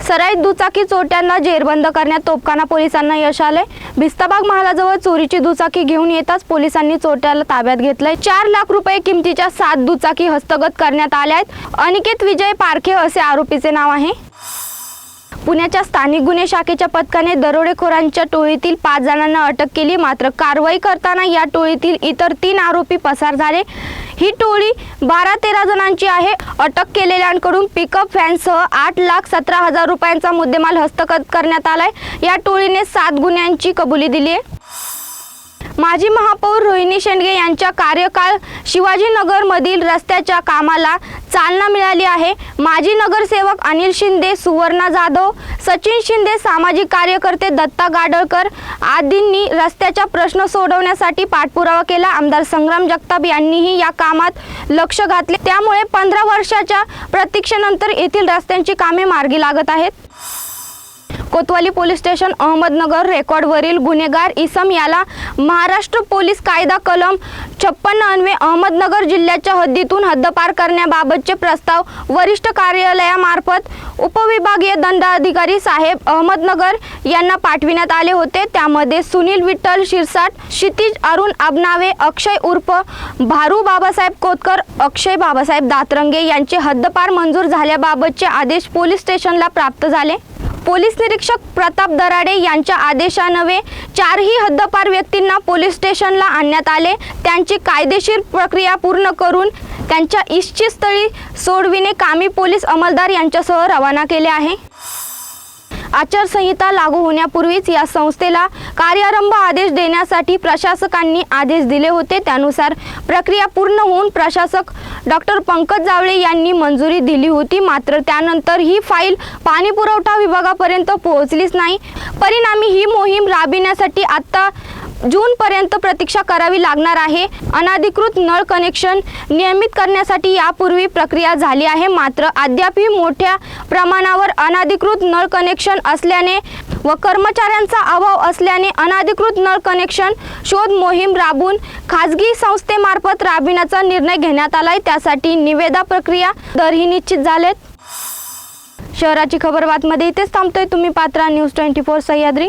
सराईत दुचाकी चोरट्यांना जेरबंद करण्यात तोपखाना पोलिसांना यश आले भिस्ताबाग महालाजवळ चोरीची दुचाकी घेऊन येताच पोलिसांनी चोरट्याला ताब्यात घेतलंय. चार लाख रुपये किमतीच्या सात दुचाकी हस्तगत करण्यात आल्या आहेत. अनिकेत विजय पारखे असे आरोपीचे नाव आहे. पुण्याच्या स्थानिक गुन्हे शाखेच्या पथकाने दरोडेखोरांच्या टोळीतील पाच जणांना अटक केली मात्र कारवाई करताना या टोळीतील इतर तीन आरोपी पसार झाले. ही टोळी बारा तेरा जणांची आहे. अटक केलेल्यांकडून पिकअप व्हॅनसह आठ लाख सतरा हजार रुपयांचा मुद्देमाल हस्तगत करण्यात आलाय. या टोळीने सात गुन्ह्यांची कबुली दिली आहे माजी महापौर रोहिणी शेंडगे यांच्या कार्यकाळ शिवाजीनगरमधील रस्त्याच्या कामाला चालना मिळाली आहे. माजी नगरसेवक अनिल शिंदे सुवर्णा जाधव सचिन शिंदे सामाजिक कार्यकर्ते दत्ता गाडळकर आदींनी रस्त्याचा प्रश्न सोडवण्यासाठी पाठपुरावा केला. आमदार संग्राम जगताप यांनीही या कामात लक्ष घातले. त्यामुळे पंधरा वर्षाच्या प्रतीक्षेनंतर येथील रस्त्यांची कामे मार्गी लागत आहेत. कोतवाली पोलीस स्टेशन अहमदनगर रेकॉर्डवरील गुन्हेगार इसम याला महाराष्ट्र पोलीस कायदा कलम छप्पन्न अन्वे अहमदनगर जिल्ह्याच्या हद्दीतून हद्दपार करण्याबाबतचे प्रस्ताव वरिष्ठ कार्यालयामार्फत उपविभागीय दंडाधिकारी साहेब अहमदनगर यांना पाठविण्यात आले होते. त्यामध्ये सुनील विठ्ठल शिरसाट क्षितिज अरुण आबनावे अक्षय उर्फ भारू बाबासाहेब कोतकर अक्षय बाबासाहेब दातरंगे यांचे हद्दपार मंजूर झाल्याबाबतचे आदेश पोलीस स्टेशनला प्राप्त झाले. पोलीस निरीक्षक प्रताप दराडे यांच्या आदेशानवे चारही हद्दपार व्यक्तींना पोलीस स्टेशनला आणण्यात आले. त्यांची कायदेशीर प्रक्रिया पूर्ण करून त्यांच्या इच्छित स्थळी सोडविणे कामी पोलीस अंमलदार यांच्यासह रवाना केले आहे. आचारसंहिता लागू होण्यापूर्वीच या संस्थेला कार्यारंभ आदेश देण्यासाठी प्रशासकांनी आदेश दिले होते. त्यानुसार प्रक्रिया पूर्ण होऊन प्रशासक डॉक्टर पंकज जावळे यांनी मंजुरी दिली होती. मात्र त्यानंतर ही फाईल पाणी पुरवठा विभागापर्यंत पोहोचलीच नाही. परिणामी ही मोहीम राबविण्यासाठी आत्ता जून जूनपर्यंत प्रतीक्षा करावी लागणार आहे. अनाधिकृत नळ कनेक्शन नियमित करण्यासाठी यापूर्वी प्रक्रिया झाली आहे. मात्र अद्यापही मोठ्या प्रमाणावर अनाधिकृत नळ कनेक्शन असल्याने व कर्मचाऱ्यांचा अभाव असल्याने अनाधिकृत नळ कनेक्शन शोध मोहीम राबून खाजगी संस्थेमार्फत राबविण्याचा निर्णय घेण्यात आलाय. त्यासाठी निवेदा प्रक्रिया दरही निश्चित झालेत. शहराची खबर बातमध्ये इथेच थांबतोय. तुम्ही पात्रा न्यूज ट्वेंटी फोर सह्याद्री.